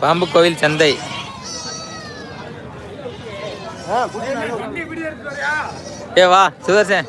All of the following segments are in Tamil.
பாம்பு கோவில் சந்தை. ஏ வா சுதர்சன்.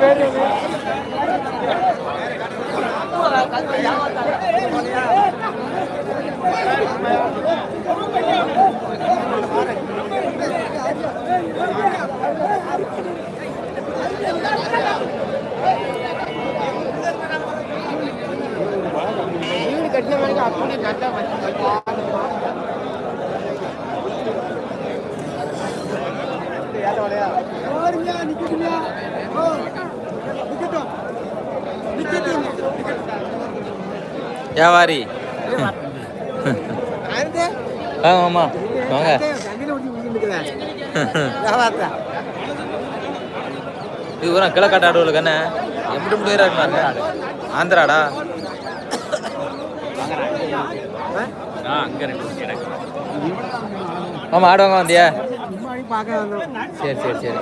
ஒரு வியாபாரி. ஆமா. வாங்க. இது பூரா கிழக்காட்டு ஆடுவில் கண்ணே எப்படி முடிகிறாங்க ஆந்திராடா? ஆமா ஆடுவாங்க வந்தியா? சரி சரி சரி.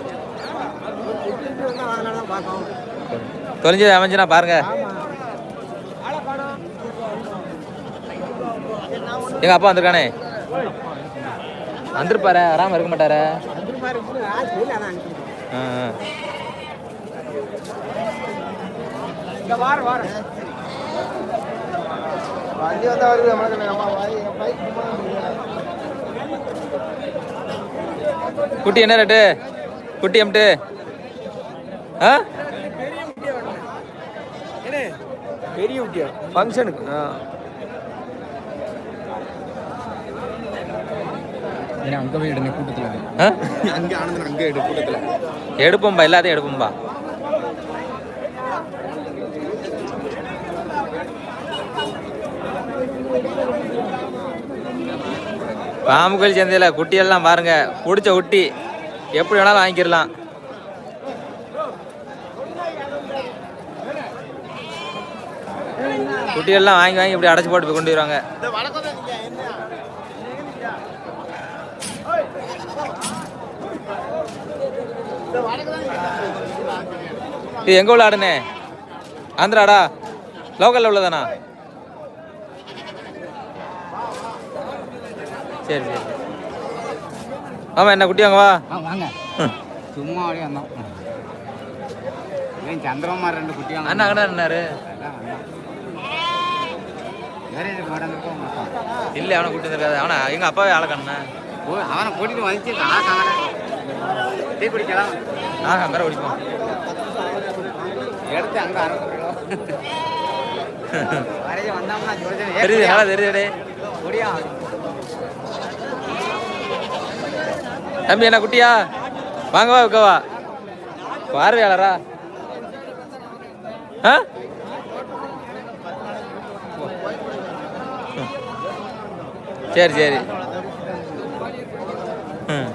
தொலைஞ்சது அமைஞ்சுனா பாருங்க. எங்க அப்பா வந்திருக்கானே? வந்திருப்பாரு வராம இருக்க மாட்டாரு. வண்டி வந்தா வருது நம்மளுக்கு நம்ம பைக் குட்டி என்ன ரேட்டு? குட்டி எம்ட்டு? ஆ? பெரிய ஊட்டியா ஃபங்க்ஷனுக்கு அங்கே போய் எடுங்க கூட்டத்தில். ஆ? அங்கே ஆனந்தன் அங்கே எடு கூட்டத்தில். எடுப்போம்பா எல்லாத்தையும் எடுப்போம்பா. பாம்பு சந்தையில் குட்டியெல்லாம் பாருங்கள் பிடிச்ச குட்டி. எப்படி வேணாலும் வாங்கிக்கிறலாம் குட்டியெல்லாம் வாங்கி வாங்கி இப்படி அடைச்சி போட்டு போய் கொண்டு வருவாங்க. இது எங்கே உள்ள ஆடுனே? ஆந்திராடா? லோக்கலில் உள்ளதானா? சரி சரி. ஆமா என்ன குட்டி வாங்க வா. வாங்க. சும்மா அப்படியே வந்தோம். சந்திரமா ரெண்டு குட்டியாங்க அண்ணா அண்ணா என்னாரு இல்ல அவனை கூட்டி இருக்காது. அவனா எங்க அப்பாவே ஆள கண்ணா ஓ அவனை கூட்டிட்டு வந்துச்சு ஆக்காங்க டீ குடிக்கலாம். நான் அங்கே ஓடிப்போம் எடுத்து அங்கே தெரியுது நல்லா தெரியுது குடியா? தம்பி என்ன குட்டியா? வாங்கவா உக்கவா பார்வையாளரா? ஆ? சரி சரி. ம்.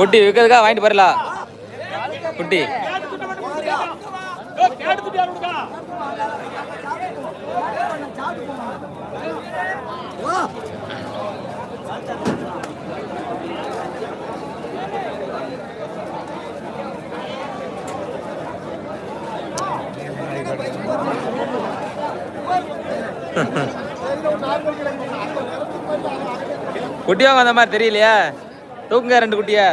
குட்டி விற்கிறதுக்கா வாங்கிட்டு போயிடலாம் குட்டி. குட்டியாக வந்த மாதிரி தெரியலையா. தூக்குங்க ரெண்டு குட்டியா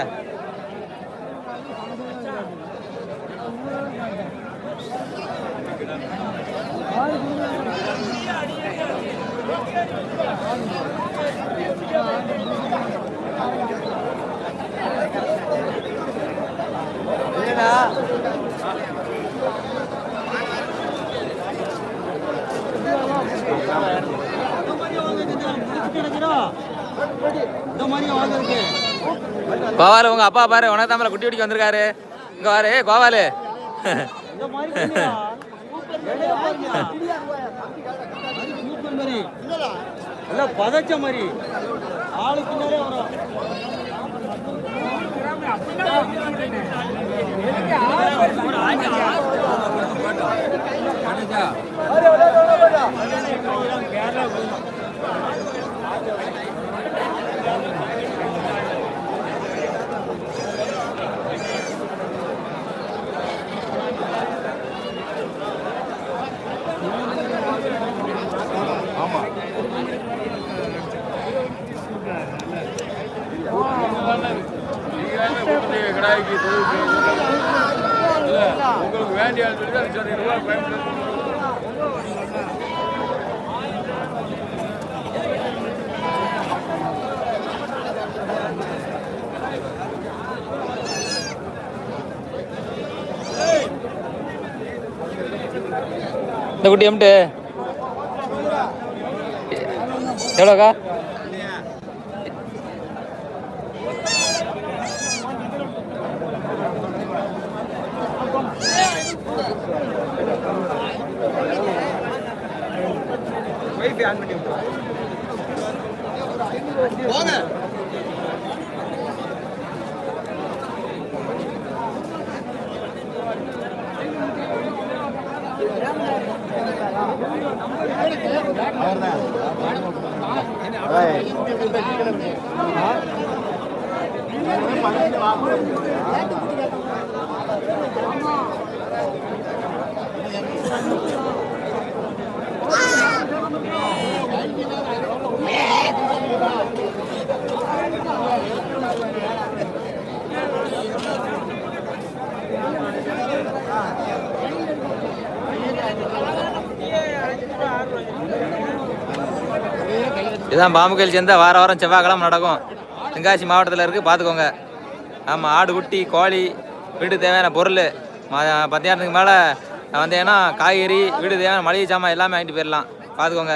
கோவாலு உங்க அப்பா பாரு உனக்கு தான் குட்டி குட்டிக்கு வந்திருக்காரு. இங்க பாரு ஏய், கோவாலு. பதச்ச மாதிரி. வரும். உங்களுக்கு வேண்டிய சொல்லி இந்த குட்டி எம்ட்டு? எவ்வளோக்கா? போங்க அவர்தான் இதுதான் பாம்பு கோயில் சேர்ந்தா வார வாரம் செவ்வாய்க்கிழமை நடக்கும். தென்காசி மாவட்டத்தில் இருக்குது பார்த்துக்கோங்க ஆமாம் ஆடு குட்டி கோழி வீட்டுக்கு தேவையான பொருள். ம- மத்தியானத்துக்கு மேலே வந்தீங்கன்னா காய்கறி வீட்டுக்கு தேவையான மளிகை சாமான் எல்லாமே வாங்கிட்டு போயிடலாம் பார்த்துக்கோங்க